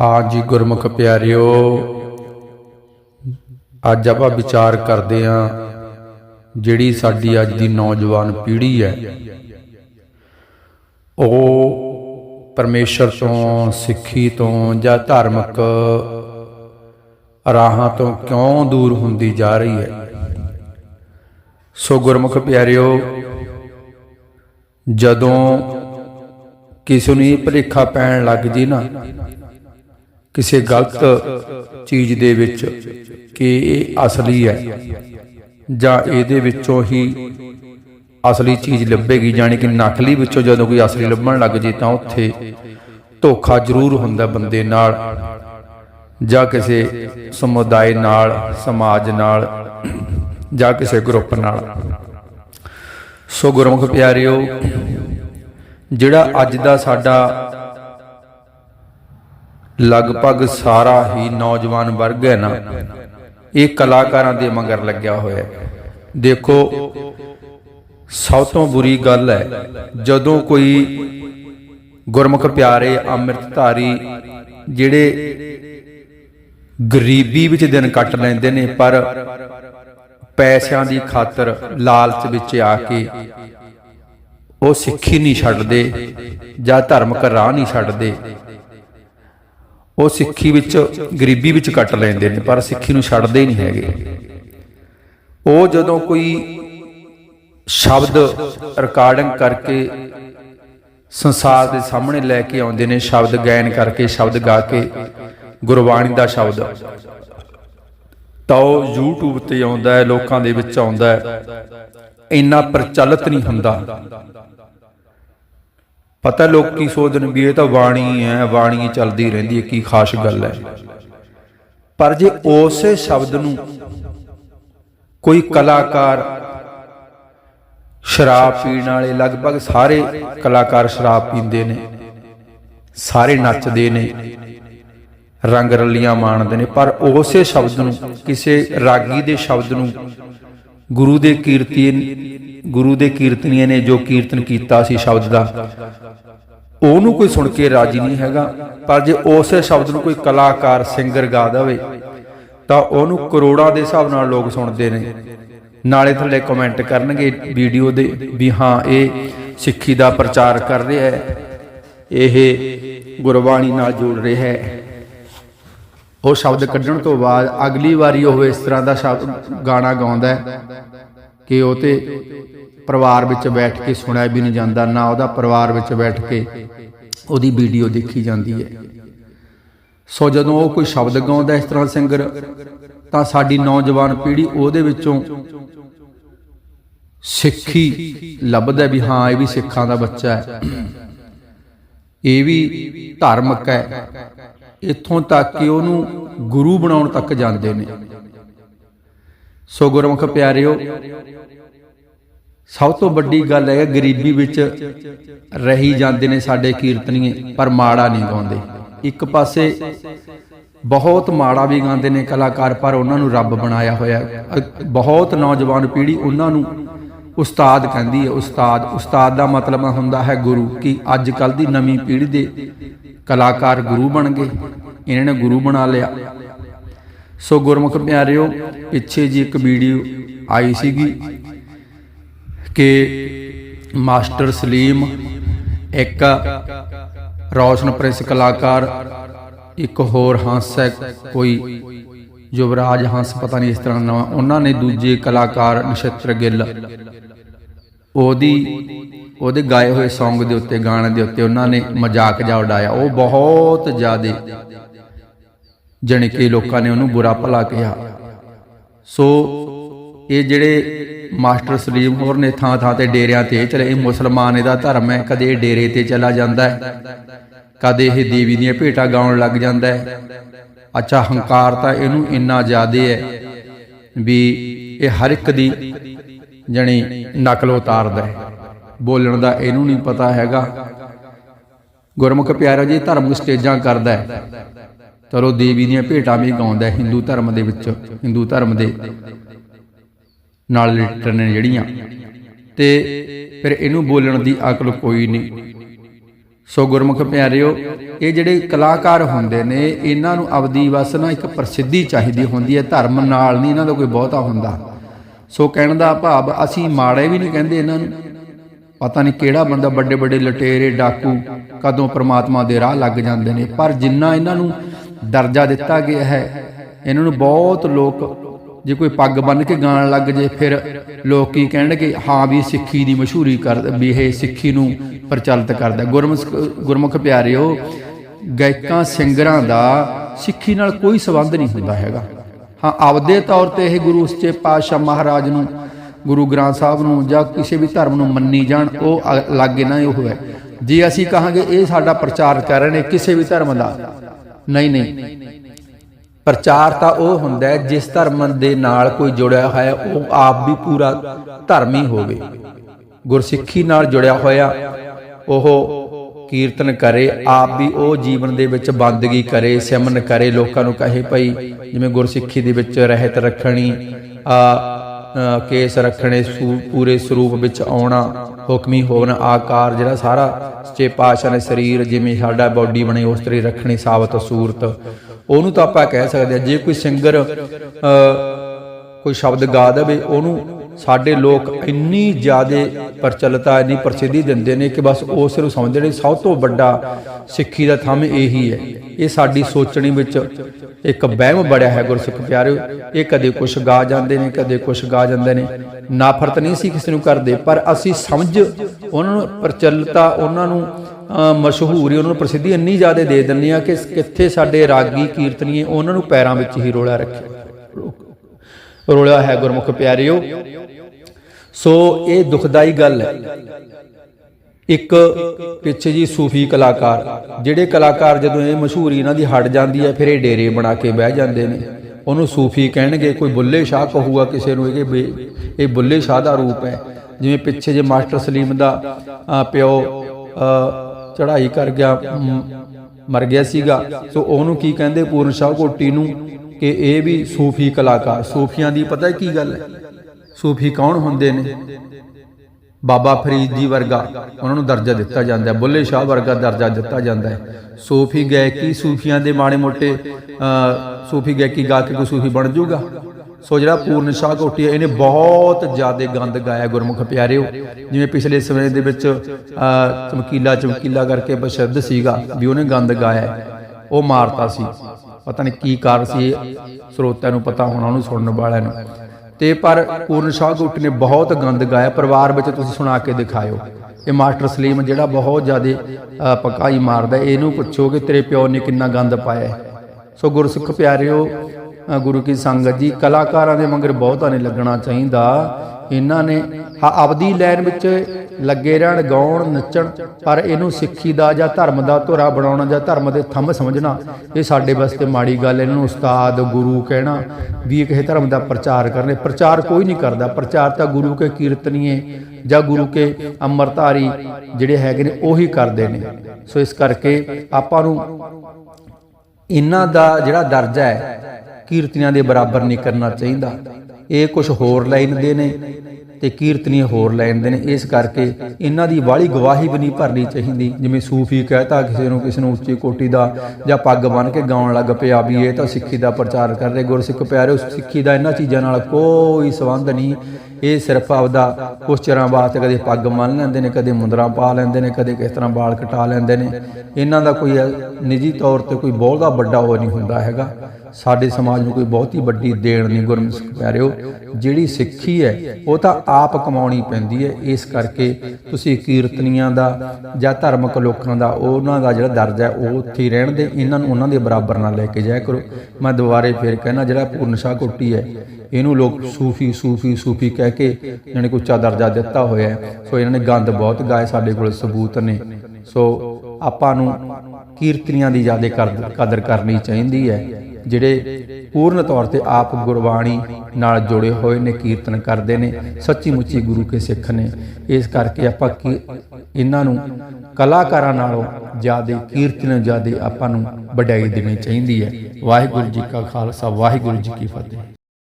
ਹਾਂਜੀ ਗੁਰਮੁਖ ਪਿਆਰਿਓ, ਅੱਜ ਆਪਾਂ ਵਿਚਾਰ ਕਰਦੇ ਆਂ ਜਿਹੜੀ ਸਾਡੀ ਅੱਜ ਦੀ ਨੌਜਵਾਨ ਪੀੜ੍ਹੀ ਹੈ। ਉਹ ਪਰਮੇਸ਼ਰ ਤੋਂ, ਸਿੱਖੀ ਤੋਂ ਜਾਂ ਧਾਰਮਿਕ ਰਾਹਾਂ ਤੋਂ ਕਿਉਂ ਦੂਰ ਹੁੰਦੀ ਜਾ ਰਹੀ ਹੈ? ਸੋ ਗੁਰਮੁਖ ਪਿਆਰਿਓ, ਜਦੋਂ ਕਿਸੇ ਨੂੰ ਇਹ ਭੁਲੇਖਾ ਪੈਣ ਲੱਗ ਜੀ ਨਾ ਕਿਸੇ ਗਲਤ ਚੀਜ਼ ਦੇ ਵਿੱਚ ਕਿ ਇਹ ਅਸਲੀ ਹੈ ਜਾਂ ਇਹਦੇ ਵਿੱਚੋਂ ਹੀ ਅਸਲੀ ਚੀਜ਼ ਲੱਭੇਗੀ, ਜਾਣੀ ਕਿ ਨਕਲੀ ਵਿੱਚੋਂ ਜਦੋਂ ਕੋਈ ਅਸਲੀ ਲੱਭਣ ਲੱਗ ਜੇ ਤਾਂ ਉੱਥੇ ਧੋਖਾ ਜ਼ਰੂਰ ਹੁੰਦਾ ਬੰਦੇ ਨਾਲ ਜਾਂ ਕਿਸੇ ਸਮੁਦਾਇ ਨਾਲ, ਸਮਾਜ ਨਾਲ ਜਾਂ ਕਿਸੇ ਗਰੁੱਪ ਨਾਲ। ਸੋ ਗੁਰਮੁਖ ਪਿਆਰਿਓ, ਜਿਹੜਾ ਅੱਜ ਦਾ ਸਾਡਾ ਲਗਭਗ ਸਾਰਾ ਹੀ ਨੌਜਵਾਨ ਵਰਗ ਹੈ ਨਾ। ਇਹ ਕਲਾਕਾਰਾਂ ਦੇ ਮਗਰ ਲੱਗਿਆ ਹੋਇਆ ਹੈ। ਦੇਖੋ, ਸਭ ਤੋਂ ਬੁਰੀ ਗੱਲ ਹੈ, ਜਦੋਂ ਕੋਈ ਗੁਰਮੁਖ ਪਿਆਰੇ ਅੰਮ੍ਰਿਤਧਾਰੀ ਜਿਹੜੇ ਗਰੀਬੀ ਵਿੱਚ ਦਿਨ ਕੱਟ ਲੈਂਦੇ ਨੇ, ਪਰ ਪੈਸਿਆਂ ਦੀ ਖਾਤਰ ਲਾਲਚ ਵਿੱਚ ਆ ਕੇ ਉਹ ਸਿੱਖੀ ਨਹੀਂ ਛੱਡਦੇ ਜਾਂ ਧਰਮਕ ਰਾਹ ਨਹੀਂ ਛੱਡਦੇ ਉਹ ਸਿੱਖੀ ਵਿੱਚ, ਗਰੀਬੀ ਵਿੱਚ ਕੱਟ ਲੈਂਦੇ ਨੇ, ਪਰ ਸਿੱਖੀ ਨੂੰ ਛੱਡਦੇ ਹੀ ਨਹੀਂ ਹੈਗੇ। ਉਹ ਜਦੋਂ ਕੋਈ ਸ਼ਬਦ ਰਿਕਾਰਡਿੰਗ ਕਰਕੇ ਸੰਸਾਰ ਦੇ ਸਾਹਮਣੇ ਲੈ ਕੇ ਆਉਂਦੇ ਨੇ, ਸ਼ਬਦ ਗਾਇਨ ਕਰਕੇ, ਸ਼ਬਦ ਗਾ ਕੇ, ਗੁਰਬਾਣੀ ਦਾ ਸ਼ਬਦ, ਤਾਂ ਉਹ YouTube ਤੇ ਆਉਂਦਾ ਹੈ, ਲੋਕਾਂ ਦੇ ਵਿੱਚ ਆਉਂਦਾ ਹੈ। ਇੰਨਾ ਪ੍ਰਚਲਿਤ ਨਹੀਂ ਹੁੰਦਾ। ਪਤਾ ਲੋਕ ਕੀ ਸੋਚਦੇ ਨੇ ਵੀ ਇਹ ਤਾਂ ਬਾਣੀ ਹੈ, ਬਾਣੀ ਚੱਲਦੀ ਰਹਿੰਦੀ ਹੈ, ਕੀ ਖਾਸ ਗੱਲ ਹੈ। ਪਰ ਜੇ ਉਸੇ ਸ਼ਬਦ ਨੂੰ ਕੋਈ ਕਲਾਕਾਰ ਸ਼ਰਾਬ ਪੀਣ ਵਾਲੇ ਲਗਭਗ ਸਾਰੇ ਕਲਾਕਾਰ ਸ਼ਰਾਬ ਪੀਂਦੇ ਨੇ, ਸਾਰੇ ਨੱਚਦੇ ਨੇ, ਰੰਗ ਰਲੀਆਂ ਮਾਣਦੇ ਨੇ, ਪਰ ਉਸੇ ਸ਼ਬਦ ਨੂੰ, ਕਿਸੇ ਰਾਗੀ ਦੇ ਸ਼ਬਦ ਨੂੰ ਗੁਰੂ ਦੇ ਕੀਰਤੀ ਗੁਰੂ ਦੇ ਕੀਰਤਨੀਆਂ ਨੇ ਜੋ ਕੀਰਤਨ ਕੀਤਾ ਸੀ ਸ਼ਬਦ ਦਾ, ਉਹਨੂੰ ਕੋਈ ਸੁਣ ਕੇ ਰਾਜੀ ਨਹੀਂ ਹੈਗਾ। ਪਰ ਜੇ ਉਸੇ ਸ਼ਬਦ ਨੂੰ ਕੋਈ ਕਲਾਕਾਰ, ਸਿੰਗਰ ਗਾ ਦੇਵੇ, ਤਾਂ ਉਹਨੂੰ ਕਰੋੜਾਂ ਦੇ ਹਿਸਾਬ ਨਾਲ ਲੋਕ ਸੁਣਦੇ ਨੇ। ਨਾਲੇ ਥੱਲੇ ਕਮੈਂਟ ਕਰਨਗੇ ਵੀਡੀਓ ਦੇ ਵੀ ਹਾਂ, ਇਹ ਸਿੱਖੀ ਦਾ ਪ੍ਰਚਾਰ ਕਰ ਰਿਹਾ ਹੈ। ਇਹ ਗੁਰਬਾਣੀ ਨਾਲ ਜੁੜ ਰਿਹਾ ਹੈ। ਉਹ ਸ਼ਬਦ ਕੱਢਣ ਤੋਂ ਬਾਅਦ ਅਗਲੀ ਵਾਰੀ ਉਹ ਇਸ ਤਰ੍ਹਾਂ ਦਾ ਸ਼ਬਦ ਗਾਣਾ ਗਾਉਂਦਾ ਹੈ। ਕਿ ਉਹ ਤੇ ਪਰਿਵਾਰ ਵਿੱਚ ਬੈਠ ਕੇ ਸੁਣਿਆ ਵੀ ਨਹੀਂ ਜਾਂਦਾ, ਨਾ ਉਹਦਾ ਪਰਿਵਾਰ ਵਿੱਚ ਬੈਠ ਕੇ ਉਹਦੀ ਵੀਡੀਓ ਦੇਖੀ ਜਾਂਦੀ ਹੈ। ਸੋ ਜਦੋਂ ਉਹ ਕੋਈ ਸ਼ਬਦ ਗਾਉਂਦਾ ਇਸ ਤਰ੍ਹਾਂ ਸਿੰਗਰ, ਤਾਂ ਸਾਡੀ ਨੌਜਵਾਨ ਪੀੜ੍ਹੀ ਉਹਦੇ ਵਿੱਚੋਂ ਸਿੱਖੀ ਲੱਭਦਾ ਵੀ ਹਾਂ, ਇਹ ਵੀ ਸਿੱਖਾਂ ਦਾ ਬੱਚਾ ਹੈ। ਇਹ ਵੀ ਧਾਰਮਿਕ ਹੈ। ਇੱਥੋਂ ਤੱਕ ਕਿ ਉਹਨੂੰ ਗੁਰੂ ਬਣਾਉਣ ਤੱਕ ਜਾਂਦੇ ਨੇ। ਸੋ ਗੁਰਮੁਖ ਪਿਆਰਿਓ, ਸਭ ਤੋਂ ਵੱਡੀ ਗੱਲ ਹੈ, ਗਰੀਬੀ ਵਿੱਚ ਰਹੀ ਜਾਂਦੇ ਨੇ ਸਾਡੇ ਕੀਰਤਨੀਏ, ਪਰ ਮਾੜਾ ਨਹੀਂ ਗਾਉਂਦੇ। ਇੱਕ ਪਾਸੇ ਬਹੁਤ ਮਾੜਾ ਵੀ ਗਾਉਂਦੇ ਨੇ ਕਲਾਕਾਰ, ਪਰ ਉਹਨਾਂ ਨੂੰ ਰੱਬ ਬਣਾਇਆ ਹੋਇਆ ਬਹੁਤ ਨੌਜਵਾਨ ਪੀੜ੍ਹੀ ਉਹਨਾਂ ਨੂੰ ਉਸਤਾਦ ਕਹਿੰਦੀ ਹੈ, ਉਸਤਾਦ ਉਸਤਾਦ ਦਾ ਮਤਲਬ ਹੁੰਦਾ ਹੈ ਗੁਰੂ, ਕਿ ਅੱਜ ਕੱਲ ਦੀ ਨਵੀਂ ਪੀੜ੍ਹੀ ਦੇ ਕਲਾਕਾਰ ਗੁਰੂ ਬਣ ਗਏ। ਇਹਨਾਂ ਨੇ ਗੁਰੂ ਬਣਾ ਲਿਆ। ਸੋ ਗੁਰਮੁਖ ਪਿਆਰਿਓ, ਪਿੱਛੇ ਜੀ ਇੱਕ ਵੀਡੀਓ ਆਈ ਸੀਗੀ ਕਿ ਮਾਸਟਰ ਸਲੀਮ ਇੱਕ ਰੌਸ਼ਨ ਪ੍ਰਿੰਸ ਕਲਾਕਾਰ, ਇੱਕ ਹੋਰ ਹੰਸ ਹੈ, ਕੋਈ ਯੁਵਰਾਜ ਹੰਸ, ਪਤਾ ਨਹੀਂ ਇਸ ਤਰ੍ਹਾਂ ਦਾ ਨਾਮ, ਉਹਨਾਂ ਨੇ ਦੂਜੇ ਕਲਾਕਾਰ ਨਛੱਤਰ ਗਿੱਲ, ਉਹਦੀ, ਉਹਦੇ ਗਾਏ ਹੋਏ Song ਦੇ ਉੱਤੇ, ਗਾਣੇ ਦੇ ਉੱਤੇ ਉਹਨਾਂ ਨੇ ਮਜ਼ਾਕ ਜਾ ਉਡਾਇਆ, ਉਹ ਬਹੁਤ ਜ਼ਿਆਦਾ ਜਾਣੀ ਕਿ ਲੋਕਾਂ ਨੇ ਉਹਨੂੰ ਬੁਰਾ ਭਲਾ ਕਿਹਾ। ਸੋ ਇਹ ਜਿਹੜੇ ਮਾਸਟਰ ਸਲੀਮ ਹੋਰ ਨੇ ਥਾਂ ਥਾਂ ਤੇ ਡੇਰਿਆਂ ਤੇ ਚਲੇ, ਇਹ ਮੁਸਲਮਾਨ ਇਹਦਾ ਧਰਮ ਹੈ, ਕਦੇ ਇਹ ਡੇਰੇ ਤੇ ਚਲਾ ਜਾਂਦਾ ਹੈ, ਕਦੇ ਇਹ ਦੇਵੀ ਦੀਆਂ ਭੇਟਾਂ ਗਾਉਣ ਲੱਗ ਜਾਂਦਾ ਹੈ। ਅੱਛਾ, ਹੰਕਾਰ ਤਾਂ ਇਹਨੂੰ ਇੰਨਾ ਜ਼ਿਆਦਾ ਹੈ ਵੀ ਇਹ ਹਰ ਇੱਕ ਦੀ ਜਣੀ ਨਕਲ ਉਤਾਰਦਾ ਹੈ ਬੋਲਣ ਦਾ ਇਹਨੂੰ ਨਹੀਂ ਪਤਾ ਹੈਗਾ। ਗੁਰਮੁਖ ਪਿਆਰਾ ਜੀ ਧਰਮ ਸਟੇਜਾਂ ਕਰਦਾ ਹੈ। ਚਲੋ ਦੇਵੀ ਦੀਆਂ ਭੇਟਾਂ ਵੀ ਗਾਉਂਦਾ ਹਿੰਦੂ ਧਰਮ ਦੇ ਵਿੱਚ, ਹਿੰਦੂ ਧਰਮ ਦੇ ਨਾਲ ਰਿਲੇਟਡ ਨੇ ਜਿਹੜੀਆਂ। ਤੇ ਫਿਰ ਇਹਨੂੰ ਬੋਲਣ ਦੀ ਅਕਲ ਕੋਈ ਨਹੀਂ। ਸੋ ਗੁਰਮੁਖ ਪਿਆਰਿਓ, ਇਹ ਜਿਹੜੇ ਕਲਾਕਾਰ ਹੁੰਦੇ ਨੇ, ਇਹਨਾਂ ਨੂੰ ਆਪਦੀ ਬਸ ਨਾ ਇੱਕ ਪ੍ਰਸਿੱਧੀ ਚਾਹੀਦੀ ਹੁੰਦੀ ਹੈ, ਧਰਮ ਨਾਲ ਨਹੀਂ ਇਹਨਾਂ ਦਾ ਕੋਈ ਬਹੁਤਾ ਹੁੰਦਾ। ਸੋ ਕਹਿਣ ਦਾ ਭਾਵ, ਅਸੀਂ ਮਾੜੇ ਵੀ ਨਹੀਂ ਕਹਿੰਦੇ ਇਹਨਾਂ ਨੂੰ। ਪਤਾ ਨਹੀਂ ਕਿਹੜਾ ਬੰਦਾ ਵੱਡੇ ਵੱਡੇ ਲਟੇਰੇ, ਡਾਕੂ ਕਦੋਂ ਪ੍ਰਮਾਤਮਾ ਦੇ ਰਾਹ ਲੱਗ ਜਾਂਦੇ ਨੇ, ਪਰ ਜਿੰਨਾ ਇਹਨਾਂ ਨੂੰ ਦਰਜਾ ਦਿੱਤਾ ਗਿਆ ਹੈ। ਇਹਨਾਂ ਨੂੰ ਬਹੁਤ ਲੋਕ ਜੇ ਕੋਈ ਪੱਗ ਬੰਨ ਕੇ ਗਾਣ ਲੱਗ ਜੇ, ਫਿਰ ਲੋਕ ਕੀ ਕਹਿਣਗੇ? ਹਾਂ ਵੀ ਸਿੱਖੀ ਦੀ ਮਸ਼ਹੂਰੀ ਕਰ, ਵੀ ਇਹ ਸਿੱਖੀ ਨੂੰ ਪ੍ਰਚਲਿਤ ਕਰਦਾ ਗੁਰਮੁਖ ਗੁਰਮੁਖ ਪਿਆਰਿਓ, ਗਾਇਕਾਂ, ਸਿੰਗਰਾਂ ਦਾ ਸਿੱਖੀ ਨਾਲ ਕੋਈ ਸੰਬੰਧ ਨਹੀਂ ਹੁੰਦਾ ਹੈਗਾ। ਹਾਂ, ਆਪਦੇ ਤੌਰ ਤੇ ਇਹ ਗੁਰੂ ਸੱਚੇ ਪਾਤਸ਼ਾਹ ਮਹਾਰਾਜ ਨੂੰ, ਗੁਰੂ ਗ੍ਰੰਥ ਸਾਹਿਬ ਨੂੰ ਜਾਂ ਕਿਸੇ ਵੀ ਧਰਮ ਨੂੰ ਮੰਨੀ ਜਾਣ, ਉਹ ਅ- ਅਲੱਗ ਨਾ ਉਹ ਹੈ। ਜੇ ਅਸੀਂ ਕਹਾਂਗੇ, ਇਹ ਸਾਡਾ ਪ੍ਰਚਾਰ ਕਰ ਰਹੇ ਨੇ ਕਿਸੇ ਵੀ ਧਰਮ ਦਾ ਨਹੀਂ ਨਹੀਂ। ਪ੍ਰਚਾਰ ਤਾਂ ਉਹ ਹੁੰਦਾ ਹੈ ਜਿਸ ਧਰਮ ਦੇ ਨਾਲ ਕੋਈ ਜੁੜਿਆ ਹੋਇਆ, ਉਹ ਆਪ ਵੀ ਪੂਰਾ ਧਰਮੀ ਹੋਵੇ। ਗੁਰਸਿੱਖੀ ਨਾਲ ਜੁੜਿਆ ਹੋਇਆ, ਉਹ ਕੀਰਤਨ ਕਰੇ, ਆਪ ਵੀ ਉਹ ਜੀਵਨ ਦੇ ਵਿੱਚ ਬੰਦਗੀ ਕਰੇ, ਸਿਮਰਨ ਕਰੇ, ਲੋਕਾਂ ਨੂੰ ਕਹੇ ਭਈ, ਜਿਵੇਂ ਗੁਰਸਿੱਖੀ ਦੇ ਵਿੱਚ ਰਹਿਤ ਰੱਖਣੀ, ਆ ਕੇਸ ਰੱਖਣੇ ਪੂਰੇ ਸਰੂਪ ਵਿੱਚ ਆਉਣਾ, ਹੁਕਮੀ ਹੋਵਨ ਆਕਾਰ ਜਿਹੜਾ ਸਾਰਾ ਸੱਚੇ ਪਾਤਸ਼ਾਹ ਨੇ ਸਰੀਰ ਜਿਵੇਂ ਸਾਡਾ ਬਾਡੀ ਬਣੇ, ਉਸ ਤਰੀ ਰੱਖਣੀ ਸਾਬਤ ਸੂਰਤ। ਉਹਨੂੰ ਤਾਂ ਆਪਾਂ ਕਹਿ ਸਕਦੇ ਹਾਂ, ਜੇ ਕੋਈ ਸਿੰਗਰ ਕੋਈ ਸ਼ਬਦ ਗਾ ਦੇਵੇ, ਉਹਨੂੰ ਸਾਡੇ ਲੋਕ ਇੰਨੀ ਜ਼ਿਆਦਾ ਪ੍ਰਚਲਿਤਾ ਇੰਨੀ ਪ੍ਰਸਿੱਧੀ ਦਿੰਦੇ ਨੇ ਕਿ ਬਸ ਉਸ ਨੂੰ ਸਮਝਦੇ ਨੇ ਸਭ ਤੋਂ ਵੱਡਾ ਸਿੱਖੀ ਦਾ ਥੰਮ ਇਹੀ ਹੈ। ਇਹ ਸਾਡੀ ਸੋਚਣੀ ਵਿੱਚ ਇੱਕ ਵਹਿਮ ਬੜਿਆ ਹੈ ਗੁਰਸਿੱਖ ਪਿਆਰਿਓ। ਇਹ ਕਦੇ ਕੁਛ ਗਾ ਜਾਂਦੇ ਨੇ ਕਦੇ ਕੁਛ ਗਾ ਜਾਂਦੇ ਨੇ। ਨਾਫਰਤ ਨਹੀਂ ਸੀ ਕਿਸੇ ਨੂੰ ਕਰਦੇ ਪਰ ਅਸੀਂ ਸਮਝ ਉਹਨਾਂ ਨੂੰ ਪ੍ਰਚਲਿਤਾ ਉਹਨਾਂ ਨੂੰ ਅ, ਮਸ਼ਹੂਰੀ ਉਹਨਾਂ ਨੂੰ ਪ੍ਰਸਿੱਧੀ ਇੰਨੀ ਜ਼ਿਆਦਾ ਦੇ ਦਿੰਦੇ ਆ ਕਿ ਕਿੱਥੇ ਸਾਡੇ ਰਾਗੀ ਕੀਰਤਨੀਏ ਉਹਨਾਂ ਨੂੰ ਪੈਰਾਂ ਵਿੱਚ ਹੀ ਰੋਲਾ ਰੱਖਿਆ। ਰੋਲਿਆ ਹੈ ਗੁਰਮੁਖ ਪਿਆਰਿਓ। ਸੋ ਇਹ ਦੁਖਦਾਈ ਗੱਲ ਹੈ। ਇੱਕ ਪਿੱਛੇ ਜੀ ਸੂਫੀ ਕਲਾਕਾਰ ਜਿਹੜੇ ਕਲਾਕਾਰ ਜਦੋਂ ਇਹ ਮਸ਼ਹੂਰੀ ਇਹਨਾਂ ਦੀ ਹਟ ਜਾਂਦੀ ਹੈ ਫਿਰ ਇਹ ਡੇਰੇ ਬਣਾ ਕੇ ਬਹਿ ਜਾਂਦੇ ਨੇ। ਉਹਨੂੰ ਸੂਫੀ ਕਹਿਣਗੇ ਕੋਈ ਬੁੱਲੇ ਸ਼ਾਹ ਕਹੂਗਾ ਕਿਸੇ ਨੂੰ ਇਹ ਬੇ- ਇਹ ਬੁੱਲੇ ਸ਼ਾਹ ਦਾ ਰੂਪ ਹੈ। ਜਿਵੇਂ ਪਿੱਛੇ ਜੇ ਮਾਸਟਰ ਸਲੀਮ ਦਾ ਪਿਓ ਅ, ਚੜ੍ਹਾਈ ਕਰ ਗਿਆ ਮਰ ਗਿਆ ਸੀਗਾ ਸੋ ਉਹਨੂੰ ਕੀ ਕਹਿੰਦੇ? ਪੂਰਨ ਸ਼ਾਹ ਕੋਟੀ ਨੂੰ ਕਿ ਇਹ ਵੀ ਸੂਫੀ ਕਲਾਕਾਰ ਸੂਫੀਆਂ ਦੀ ਪਤਾ ਕੀ ਗੱਲ ਹੈ? ਸੂਫੀ ਕੌਣ ਹੁੰਦੇ ਨੇ? ਬਾਬਾ ਫਰੀਦ ਜੀ ਵਰਗਾ ਉਹਨਾਂ ਨੂੰ ਦਰਜਾ ਦਿੱਤਾ ਜਾਂਦਾ ਹੈ ਬੁੱਲੇ ਸ਼ਾਹ ਵਰਗਾ ਦਰਜਾ ਦਿੱਤਾ ਜਾਂਦਾ ਹੈ। ਸੂਫੀ ਗਾਇਕੀ ਸੂਫੀਆਂ ਦੇ ਮਾੜੇ ਮੋਟੇ ਸੂਫੀ ਗਾਇਕੀ ਗਾ ਕੇ ਕੋਈ ਸੂਫੀ ਬਣ ਜਾਊਗਾ ਸੋ ਜਿਹੜਾ ਪੂਰਨ ਸ਼ਾਹ ਕੋਟੀ ਹੈ ਇਹਨੇ ਬਹੁਤ ਜ਼ਿਆਦਾ ਗੰਦ ਗਾਇਆ ਗੁਰਮੁਖ ਪਿਆਰਿਓ। ਜਿਵੇਂ ਪਿਛਲੇ ਸਮੇਂ ਦੇ ਵਿੱਚ ਅ, ਚਮਕੀਲਾ ਚਮਕੀਲਾ ਕਰਕੇ ਬਸ਼ਰਦ ਸੀਗਾ ਵੀ ਉਹਨੇ ਗੰਦ ਗਾਇਆ ਉਹ ਮਾਰਤਾ ਸੀ। ਪਤਾ ਨਹੀਂ ਕੀ ਕਾਰ ਸੀ ਸਰੋਤਿਆਂ ਨੂੰ ਪਤਾ ਹੋਣਾ ਉਹਨੂੰ ਸੁਣਨ ਵਾਲਿਆਂ ਨੂੰ। ਤੇ ਪਰ ਪੂਰਨ ਸ਼ਾਹ ਗੁੱਟ ਨੇ ਬਹੁਤ ਗੰਦ ਗਾਇਆ ਪਰਿਵਾਰ ਵਿੱਚ ਤੁਸੀਂ ਸੁਣਾ ਕੇ ਦਿਖਾਇਓ। ਇਹ ਮਾਸਟਰ ਸਲੀਮ ਜਿਹੜਾ ਬਹੁਤ ਜ਼ਿਆਦਾ ਪਕਾਈ ਮਾਰਦਾ ਇਹਨੂੰ ਪੁੱਛੋ ਕਿ ਤੇਰੇ ਪਿਓ ਨੇ ਕਿੰਨਾ ਗੰਦ ਪਾਇਆ ਹੈ। ਸੋ ਗੁਰਸਿੱਖ ਪਿਆਰਿਓ ਅ, ਗੁਰੂ ਕੀ ਸੰਗਤ ਜੀ ਕਲਾਕਾਰਾਂ ਦੇ ਮੰਗਰ ਬਹੁਤਾ ਨਹੀਂ ਲੱਗਣਾ ਚਾਹੀਦਾ। ਇਹਨਾਂ ਨੇ ਆਪਦੀ ਲਾਈਨ ਵਿੱਚ ਲੱਗੇ ਰਹਿਣ, ਗਾਉਣ, ਨੱਚਣ, ਪਰ ਇਹਨੂੰ ਸਿੱਖੀ ਦਾ ਜਾਂ ਧਰਮ ਦਾ ਧੁਰਾ ਬਣਾਉਣਾ ਜਾਂ ਧਰਮ ਦੇ ਥੰਮ ਸਮਝਣਾ, ਇਹ ਸਾਡੇ ਵਾਸਤੇ ਮਾੜੀ ਗੱਲ ਇਹਨਾਂ ਨੂੰ ਉਸਤਾਦ, ਗੁਰੂ ਕਹਿਣਾ ਵੀ ਇਹ ਕਿਸੇ ਧਰਮ ਦਾ ਪ੍ਰਚਾਰ ਕਰਨੇ। ਪ੍ਰਚਾਰ ਕੋਈ ਨਹੀਂ ਕਰਦਾ। ਪ੍ਰਚਾਰ ਤਾਂ ਗੁਰੂ ਕੇ ਕੀਰਤਨੀਏ ਜਾਂ ਗੁਰੂ ਕੇ ਅੰਮ੍ਰਿਤਧਾਰੀ ਜਿਹੜੇ ਹੈਗੇ ਨੇ, ਉਹੀ ਕਰਦੇ ਨੇ। ਸੋ ਇਸ ਕਰਕੇ ਆਪਾਂ ਨੂੰ ਇਹਨਾਂ ਦਾ ਜਿਹੜਾ ਦਰਜਾ ਹੈ, ਕੀਰਤਨੀਆਂ ਦੇ ਬਰਾਬਰ ਨਹੀਂ ਕਰਨਾ ਚਾਹੀਦਾ। ਇਹ ਕੁਝ ਹੋਰ ਲਾਈਨ ਦੇ ਨੇ। ਤੇ ਕੀਰਤਨੀ ਹੋਰ ਲੈ ਜਾਂਦੇ ਨੇ। ਇਸ ਕਰਕੇ ਇਹਨਾਂ ਦੀ ਵਾਲੀ ਗਵਾਹੀ ਵੀ ਨਹੀਂ ਭਰਨੀ ਚਾਹੀਦੀ। ਜਿਵੇਂ ਸੂਫੀ ਕਹਤਾ ਕਿਸੇ ਨੂੰ ਕਿਸੇ ਨੂੰ ਉੱਚੀ ਕੋਟੀ ਦਾ ਜਾਂ ਪੱਗ ਬੰਨ ਕੇ ਗਾਉਣ ਲੱਗ ਪਿਆ ਵੀ ਇਹ ਤਾਂ ਸਿੱਖੀ ਦਾ ਪ੍ਰਚਾਰ ਕਰ ਰਹੇ। ਗੁਰਸਿੱਖ ਪਿਆਰਿਓ, ਸਿੱਖੀ ਦਾ ਇਹਨਾਂ ਚੀਜ਼ਾਂ ਨਾਲ ਕੋਈ ਸੰਬੰਧ ਨਹੀਂ। ਇਹ ਸਿਰਫ ਆਪਦਾ ਕੁਛ ਚਿਰਾਂ ਵਾਸਤੇ ਕਦੇ ਪੱਗ ਮੰਨ ਲੈਂਦੇ ਨੇ, ਕਦੇ ਮੁੰਦਰਾ ਪਾ ਲੈਂਦੇ ਨੇ, ਕਦੇ ਕਿਸ ਤਰ੍ਹਾਂ ਵਾਲ ਕਟਾ ਲੈਂਦੇ ਨੇ। ਇਹਨਾਂ ਦਾ ਕੋਈ ਨਿੱਜੀ ਤੌਰ ਤੇ ਕੋਈ ਬਹੁਤਾ ਵੱਡਾ ਉਹ ਨਹੀਂ ਹੁੰਦਾ ਹੈਗਾ। ਸਾਡੇ ਸਮਾਜ ਨੂੰ ਕੋਈ ਬਹੁਤੀ ਵੱਡੀ ਦੇਣ ਨਹੀਂ ਗੁਰਮੁਖ ਪਿਆਰਿਓ ਜਿਹੜੀ ਸਿੱਖੀ ਹੈ, ਉਹ ਤਾਂ ਆਪ ਕਮਾਉਣੀ ਪੈਂਦੀ ਹੈ। ਇਸ ਕਰਕੇ ਤੁਸੀਂ ਕੀਰਤਨੀਆਂ ਦਾ ਜਾਂ ਧਾਰਮਿਕ ਲੋਕਾਂ ਦਾ, ਉਹਨਾਂ ਦਾ ਜਿਹੜਾ ਦਰਜਾ ਹੈ, ਉਹ ਉੱਥੇ ਹੀ ਰਹਿਣ ਦੇ। ਇਹਨਾਂ ਨੂੰ ਉਹਨਾਂ ਦੇ ਬਰਾਬਰ ਨਾਲ ਲੈ ਕੇ ਜਾਇਆ ਕਰੋ। ਮੈਂ ਦੁਬਾਰੇ ਫੇਰ ਕਹਿਣਾ, ਜਿਹੜਾ ਪੂਰਨਸ਼ਾਹ ਕੋਟੀ ਹੈ, ਇਹਨੂੰ ਲੋਕ ਸੂਫੀ ਸੂਫੀ ਸੂਫੀ ਕਹਿ ਕੇ ਇਹਨਾਂ ਨੇ ਉੱਚਾ ਦਰਜਾ ਦਿੱਤਾ ਹੋਇਆ ਹੈ। ਸੋ ਇਹਨਾਂ ਨੇ ਗੰਦ ਬਹੁਤ ਗਾਏ ਸਾਡੇ ਕੋਲ, ਸਬੂਤ ਨੇ। ਸੋ ਆਪਾਂ ਨੂੰ ਕੀਰਤਨੀਆਂ ਦੀ ਜ਼ਿਆਦਾ ਕਦਰ ਕਦਰ ਕਰਨੀ ਚਾਹੀਦੀ ਹੈ। ਜਿਹੜੇ ਪੂਰਨ ਤੌਰ ਤੇ ਆਪ ਗੁਰਬਾਣੀ ਨਾਲ ਜੁੜੇ ਹੋਏ ਨੇ, ਕੀਰਤਨ ਕਰਦੇ ਨੇ ਸੱਚੀ ਮੁੱਚੀ ਗੁਰੂ ਕੇ ਸਿੱਖ ਨੇ। ਇਸ ਕਰਕੇ ਆਪਾਂ ਕੀ- ਇਹਨਾਂ ਨੂੰ ਕਲਾਕਾਰਾਂ ਨਾਲੋਂ ਜ਼ਿਆਦਾ ਕੀਰਤਨ, ਜ਼ਿਆਦਾ ਆਪਾਂ ਨੂੰ ਵਡਿਆਈ ਦੇਣੀ ਚਾਹੀਦੀ ਹੈ। ਵਾਹਿਗੁਰੂ ਜੀ ਕਾ ਖਾਲਸਾ, ਵਾਹਿਗੁਰੂ ਜੀ ਕੀ ਫਤਿਹ।